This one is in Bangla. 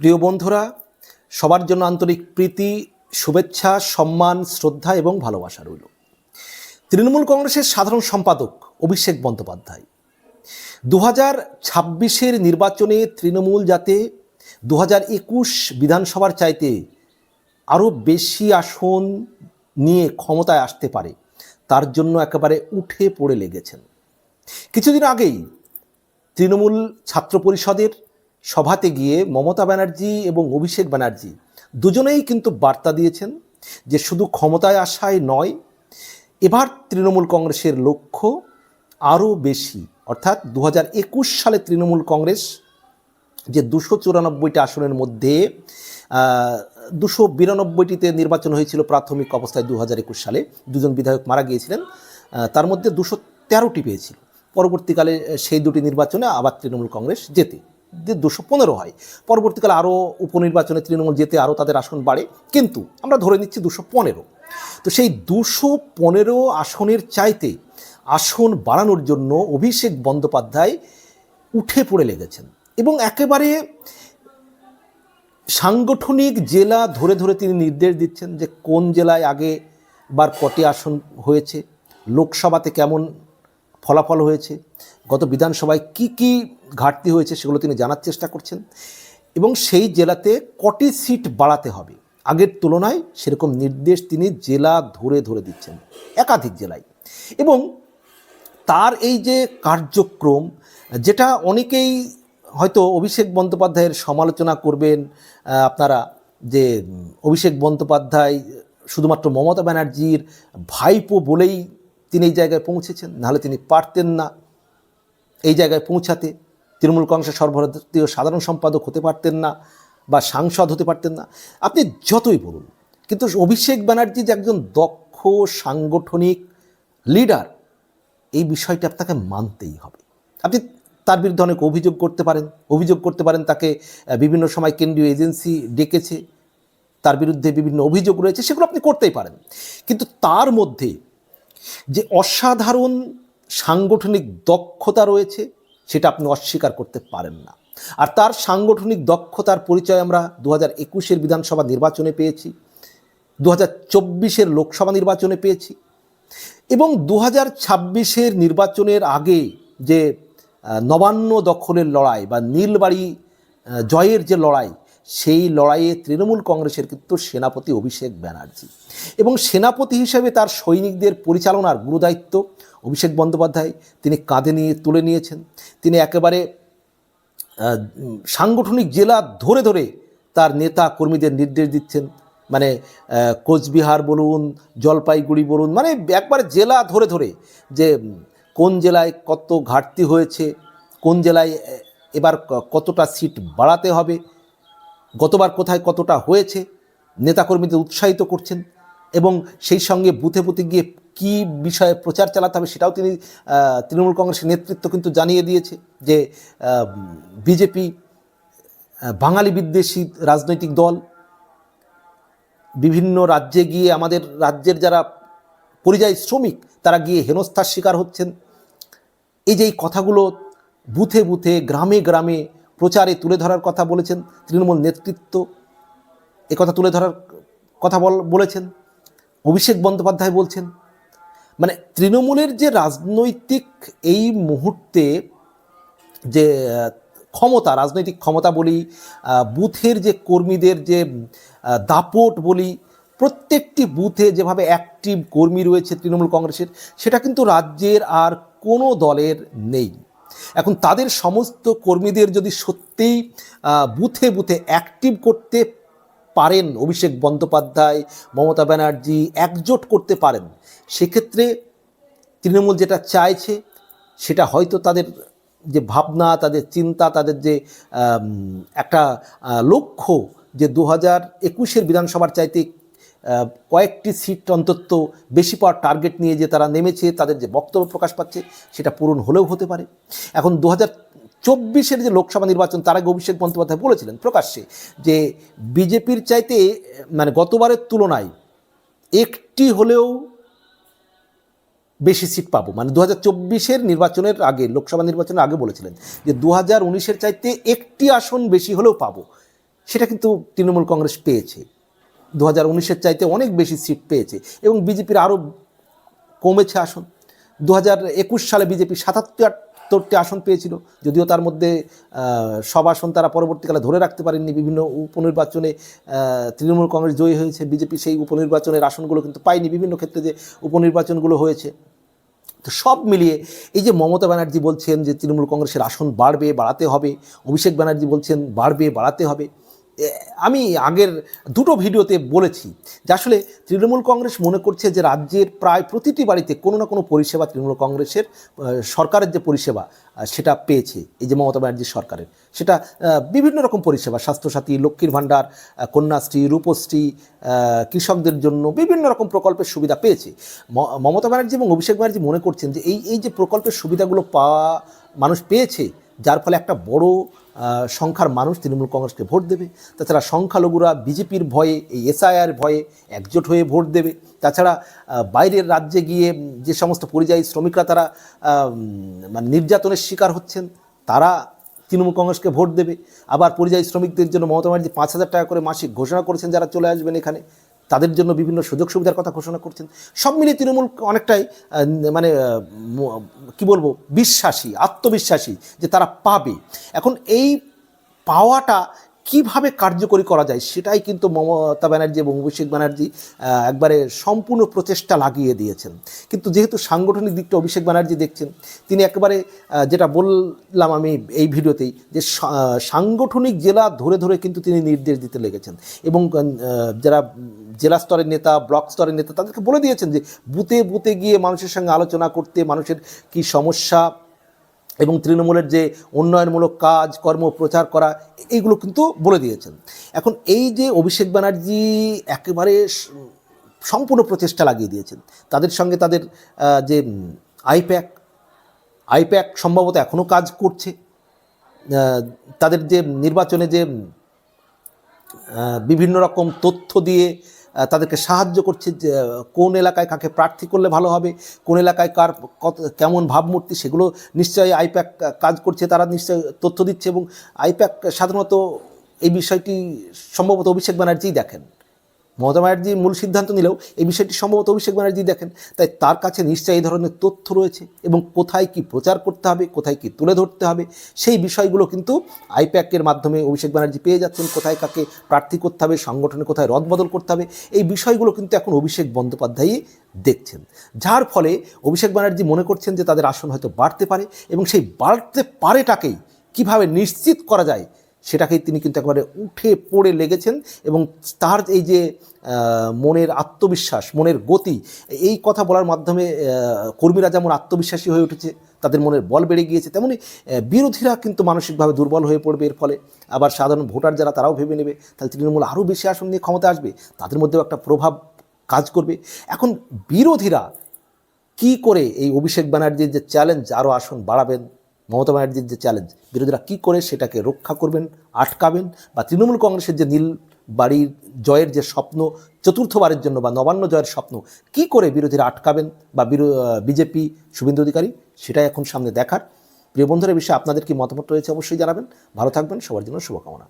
প্রিয় বন্ধুরা, সবার জন্য আন্তরিক প্রীতি, শুভেচ্ছা, সম্মান, শ্রদ্ধা এবং ভালোবাসা রইল। তৃণমূল কংগ্রেসের সাধারণ সম্পাদক অভিষেক বন্দ্যোপাধ্যায়। দু হাজার ছাব্বিশের নির্বাচনে তৃণমূল যাতে দু হাজার একুশ বিধানসভার চাইতে আরও বেশি আসন নিয়ে ক্ষমতায় আসতে পারে, তার জন্য একেবারে উঠে পড়ে লেগেছেন। কিছুদিন আগেই তৃণমূল ছাত্র পরিষদের সভাতে গিয়ে মমতা ব্যানার্জি এবং অভিষেক ব্যানার্জি দুজনেই কিন্তু বার্তা দিয়েছেন যে শুধু ক্ষমতায় আসায় নয়, এবার তৃণমূল কংগ্রেসের লক্ষ্য আরও বেশি। অর্থাৎ দু হাজার একুশ সালে তৃণমূল কংগ্রেস যে দুশো চুরানব্বইটা আসনের মধ্যে দুশো বিরানব্বইটিতে নির্বাচন হয়েছিল প্রাথমিক অবস্থায় দু হাজার একুশ সালে। দুজন বিধায়ক মারা গিয়েছিলেন তার মধ্যে দুশো তেরোটি পেয়েছিল। পরবর্তীকালে সেই দুটি নির্বাচনে আবার তৃণমূল কংগ্রেস জেতে। দুশো পনেরো হয়। পরবর্তীকালে আরও উপনির্বাচনে তৃণমূল যেতে আরও তাদের আসন বাড়ে। কিন্তু আমরা ধরে নিচ্ছি দুশো পনেরো। তো সেই দুশো পনেরো আসনের চাইতে আসন বাড়ানোর জন্য অভিষেক বন্দ্যোপাধ্যায় উঠে পড়ে লেগেছেন। এবং একেবারে সাংগঠনিক জেলা ধরে ধরে তিনি নির্দেশ দিচ্ছেন যে কোন জেলায় আগে বার কটি আসন হয়েছে, লোকসভাতে কেমন ফলাফল হয়েছে, গত বিধানসভায় কি কি ঘাটতি হয়েছে সেগুলো তিনি জানার চেষ্টা করছেন এবং সেই জেলাতে কটি সিট বাড়াতে হবে। আগের তুলনায় সেরকম নির্দেশ তিনি জেলা ধরে ধরে দিচ্ছেন, একাধিক জেলায়। এবং তার এই যে কার্যক্রম, যেটা অনেকেই হয়তো অভিষেক বন্দ্যোপাধ্যায়ের সমালোচনা করবেন আপনারা যে অভিষেক বন্দ্যোপাধ্যায় শুধুমাত্র মমতা ব্যানার্জির ভাইপো বলেই তিনি এই জায়গায় পৌঁছেছেন, নাহলে তিনি পারতেন না। এই জায়গায় পৌঁছাতে তৃণমূল কংগ্রেসের সর্বভারতীয় সাধারণ সম্পাদক হতে পারতেন না বা সাংসদ হতে পারতেন না। আপনি যতই বলুন, কিন্তু অভিষেক ব্যানার্জি যে একজন দক্ষ, সাংগঠনিক লিডার, এই বিষয়টা আপনাকে মানতেই হবে। আপনি তার বিরুদ্ধে অনেক অভিযোগ করতে পারেন, অভিযোগ করতে পারেন, তাকে বিভিন্ন সময় কেন্দ্রীয় এজেন্সি ডেকেছে, তার বিরুদ্ধে বিভিন্ন অভিযোগ রয়েছে, সেগুলো আপনি করতেই পারেন। কিন্তু তার মধ্যে যে অসাধারণ সাংগঠনিক দক্ষতা রয়েছে, সেটা আপনি অস্বীকার করতে পারেন না। আর তার সাংগঠনিক দক্ষতার পরিচয় আমরা দু হাজার একুশের বিধানসভা নির্বাচনে পেয়েছি দু হাজার চব্বিশের লোকসভা নির্বাচনে পেয়েছি এবং দু হাজার ছাব্বিশের নির্বাচনের আগে যে নবান্ন দখলের লড়াই বা নীলবাড়ি জয়ের যে লড়াই সেই লড়াইয়ে তৃণমূল কংগ্রেসের কিন্তু সেনাপতি অভিষেক ব্যানার্জি। এবং সেনাপতি হিসেবে তার সৈনিকদের পরিচালনার গুরুদায়িত্ব অভিষেক বন্দ্যোপাধ্যায়, তিনি কাঁধে নিয়ে তুলে নিয়েছেন। তিনি একেবারে সাংগঠনিক জেলা ধরে ধরে তার নেতা কর্মীদের নির্দেশ দিচ্ছেন। মানে কোচবিহার বলুন, জলপাইগুড়ি বলুন মানে একবার জেলা ধরে ধরে যে কোন জেলায় কত ঘাটতি হয়েছে, কোন জেলায় এবার কতটা সিট বাড়াতে হবে গতবার কোথায় কতটা হয়েছে, নেতাকর্মীদের উৎসাহিত করছেন এবং সেই সঙ্গে বুথে বুথে গিয়ে কী বিষয়ে প্রচার চালাতে হবে সেটাও তিনি তৃণমূল কংগ্রেসের নেতৃত্ব কিন্তু জানিয়ে দিয়েছে যে বিজেপি বাঙালি বিদ্বেষী রাজনৈতিক দল, বিভিন্ন রাজ্যে গিয়ে আমাদের রাজ্যের যারা পরিযায়ী শ্রমিক, তারা গিয়ে হেনস্থার শিকার হচ্ছেন। এই যে এই কথাগুলো বুথে বুথে, গ্রামে গ্রামে প্রচারে তুলে ধরার কথা বলেছেন, তৃণমূল নেতৃত্ব কথা তুলে ধরার কথা বল, বলেছেন, অভিষেক বন্দ্যোপাধ্যায় বলছেন। মানে তৃণমূলের যে রাজনৈতিক এই মুহূর্তে যে, ক্ষমতা, রাজনৈতিক ক্ষমতা বলি বুথের যে কর্মীদের যে দাপট বলি, প্রত্যেকটি বুথে যেভাবে অ্যাক্টিভ কর্মী রয়েছে তৃণমূল কংগ্রেসের, সেটা কিন্তু রাজ্যের আর কোনো দলের নেই। এখন তাদের সমস্ত কর্মীদের যদি সত্যিই বুথে বুথে অ্যাক্টিভ করতে পারেন অভিষেক বন্দ্যোপাধ্যায়, মমতা ব্যানার্জি, একজোট করতে পারেন, সেক্ষেত্রে তৃণমূল যেটা চাইছে, সেটা হয়তো তাদের যে ভাবনা, তাদের চিন্তা, তাদের যে একটা লক্ষ্য যে দু হাজার একুশের বিধানসভার চাইতে কয়েকটি সিট অন্তত বেশি পাওয়ার টার্গেট নিয়ে যে তারা নেমেছে, তাদের যে বক্তব্য প্রকাশ পাচ্ছে, সেটা পূরণ হলেও হতে পারে। এখন দু হাজার চব্বিশের যে লোকসভা নির্বাচন, তার আগে অভিষেক বন্দ্যোপাধ্যায় বলেছিলেন প্রকাশ্যে যে বিজেপির চাইতে মানে গতবারের তুলনায় একটি হলেও বেশি সিট পাবো। মানে দু হাজার চব্বিশের নির্বাচনের আগে, লোকসভা নির্বাচনের আগে বলেছিলেন যে দু হাজার চাইতে একটি আসন বেশি হলেও পাবো। সেটা কিন্তু তৃণমূল কংগ্রেস পেয়েছে। দু হাজার উনিশের চাইতে অনেক বেশি সিট পেয়েছে এবং বিজেপির আরও কমেছে আসন। দু হাজার একুশ সালে বিজেপি সাতাত্তরটি আসন পেয়েছিল, যদিও তার মধ্যে সব আসন তারা পরবর্তীকালে ধরে রাখতে পারেননি। বিভিন্ন উপনির্বাচনে তৃণমূল কংগ্রেস জয়ী হয়েছে, বিজেপি সেই উপনির্বাচনের আসনগুলো কিন্তু পায়নি। বিভিন্ন ক্ষেত্রে যে উপনির্বাচনগুলো হয়েছে, তো সব মিলিয়ে এই যে মমতা ব্যানার্জি বলছেন যে তৃণমূল কংগ্রেসের আসন বাড়বে, বাড়াতে হবে, অভিষেক ব্যানার্জি বলছেন বাড়বে, বাড়াতে হবে আমি আগের দুটো ভিডিওতে বলেছি যে আসলে তৃণমূল কংগ্রেস মনে করছে যে রাজ্যের প্রায় প্রতিটি বাড়িতে কোনো না কোনো পরিষেবা তৃণমূল কংগ্রেসের সরকারের যে পরিষেবা সেটা পেয়েছে এই যে মমতা ব্যানার্জির সরকারের। সেটা বিভিন্ন রকম পরিষেবা, স্বাস্থ্যসাথী, লক্ষ্মীর ভাণ্ডার কন্যাশ্রী, রূপশ্রী কৃষকদের জন্য বিভিন্ন রকম প্রকল্পের সুবিধা পেয়েছে। মমতা ব্যানার্জি এবং অভিষেক ব্যানার্জি মনে করছেন যে এই এই যে প্রকল্পের সুবিধাগুলো পাওয়া মানুষ পেয়েছে, যার ফলে একটা বড় সংখ্যার মানুষ তৃণমূল কংগ্রেসকে ভোট দেবে। তাছাড়া সংখ্যালঘুরা বিজেপির ভয়ে, এই এসআইআর ভয়ে একজোট হয়ে ভোট দেবে। তাছাড়া বাইরের রাজ্যে গিয়ে যে সমস্ত পরিযায়ী শ্রমিকরা তারা মানে নির্যাতনের শিকার হচ্ছেন, তারা তৃণমূল কংগ্রেসকে ভোট দেবে। আবার পরিযায়ী শ্রমিকদের জন্য মমতা ব্যানার্জি পাঁচ হাজার টাকা করে মাসিক ঘোষণা করেছেন যারা চলে আসবেন এখানে। তাদের জন্য বিভিন্ন সুযোগ সুবিধার কথা ঘোষণা করছেন। সব মিলিয়ে তৃণমূল অনেকটাই মানে কি বলব, বিশ্বাসী, আত্মবিশ্বাসী যে তারা পাবে। এখন এই পাওয়াটা কীভাবে কার্যকরী করা যায় সেটাই কিন্তু মমতা ব্যানার্জি এবং অভিষেক ব্যানার্জি একবারে সম্পূর্ণ প্রচেষ্টা লাগিয়ে দিয়েছেন। কিন্তু যেহেতু সাংগঠনিক দিকটা অভিষেক ব্যানার্জি দেখছেন, তিনি একেবারে যেটা বললাম আমি এই ভিডিওতেই যে সাংগঠনিক জেলা ধরে ধরে কিন্তু তিনি নির্দেশ দিতে লেগেছেন। এবং যারা জেলা স্তরের নেতা, ব্লক স্তরের নেতা, তাদেরকে বলে দিয়েছেন যে, বুথে বুথে গিয়ে মানুষের সঙ্গে আলোচনা করতে, মানুষের কি সমস্যা এবং তৃণমূলের যে উন্নয়নমূলক কাজ, কর্ম, প্রচার করা, এইগুলো কিন্তু বলে দিয়েছেন। এখন এই যে অভিষেক ব্যানার্জি একেবারে সম্পূর্ণ প্রচেষ্টা লাগিয়ে দিয়েছেন। তাদের সঙ্গে তাদের যে আইপ্যাক আইপ্যাক সম্ভবত এখনও কাজ করছে। তাদের যে নির্বাচনে যে বিভিন্ন রকম তথ্য দিয়ে তাদেরকে সাহায্য করছে যে কোন এলাকায় কাকে প্রার্থী করলে ভালো হবে, কোন এলাকায় কার কত, কেমন ভাবমূর্তি, সেগুলো নিশ্চয়ই আইপ্যাক কাজ করছে, তারা নিশ্চয়ই তথ্য দিচ্ছে এবং আইপ্যাক সাধারণত এই বিষয়টি সম্ভবত অভিষেক ব্যানার্জিই দেখেন। মমতা ব্যানার্জি মূল সিদ্ধান্ত নিলেও এই বিষয়টি সম্ভবত অভিষেক ব্যানার্জি দেখেন। তাই তার কাছে নিশ্চয়ই এই ধরনের তথ্য রয়েছে এবং কোথায় কি প্রচার করতে হবে, কোথায় কি তুলে ধরতে হবে, সেই বিষয়গুলো কিন্তু আইপ্যাকের মাধ্যমে অভিষেক ব্যানার্জি পেয়ে যাচ্ছেন। কোথায় কাকে প্রার্থী করতে হবে, সংগঠনে কোথায় রদবদল করতে হবে, এই বিষয়গুলো কিন্তু এখন অভিষেক বন্দ্যোপাধ্যায়ই দেখছেন। যার ফলে অভিষেক ব্যানার্জি মনে করছেন যে তাদের আসন হয়তো বাড়তে পারে এবং সেই বাড়তে পারেটাকেই কীভাবে নিশ্চিত করা যায় সেটাকেই তিনি কিন্তু একেবারে উঠে পড়ে লেগেছেন এবং তার এই যে মনের আত্মবিশ্বাস, মনের গতি, এই কথা বলার মাধ্যমে কর্মীরা যেমন আত্মবিশ্বাসী হয়ে উঠেছে, তাদের মনের বল বেড়ে গিয়েছে, তেমনি বিরোধীরা কিন্তু মানসিকভাবে দুর্বল হয়ে পড়বে এর ফলে। আবার সাধারণ ভোটার যারা তারাও ভেবে নেবে, তাহলে তৃণমূল আরও বেশি আসন নিয়ে ক্ষমতা আসবে, তাদের মধ্যেও একটা প্রভাব কাজ করবে। এখন বিরোধীরা কি করে এই অভিষেক ব্যানার্জির যে চ্যালেঞ্জ আরও আসন বাড়াবেন? মমতা ব্যানার্জির যে চ্যালেঞ্জ বিরোধীরা কী করে সেটাকে রক্ষা করবেন, আটকাবেন বা তৃণমূল কংগ্রেসের যে নীল বাড়ির জয়ের যে স্বপ্ন চতুর্থবারের জন্য বা নবান্ন জয়ের স্বপ্ন, কি করে বিরোধীরা আটকাবেন বা বিজেপি, শুভেন্দু অধিকারী, সেটাই এখন সামনে দেখার। প্রিয় বন্ধুরা বিষয়ে আপনাদের কি মতামত রয়েছে অবশ্যই জানাবেন। ভালো থাকবেন, সবার জন্য শুভকামনা।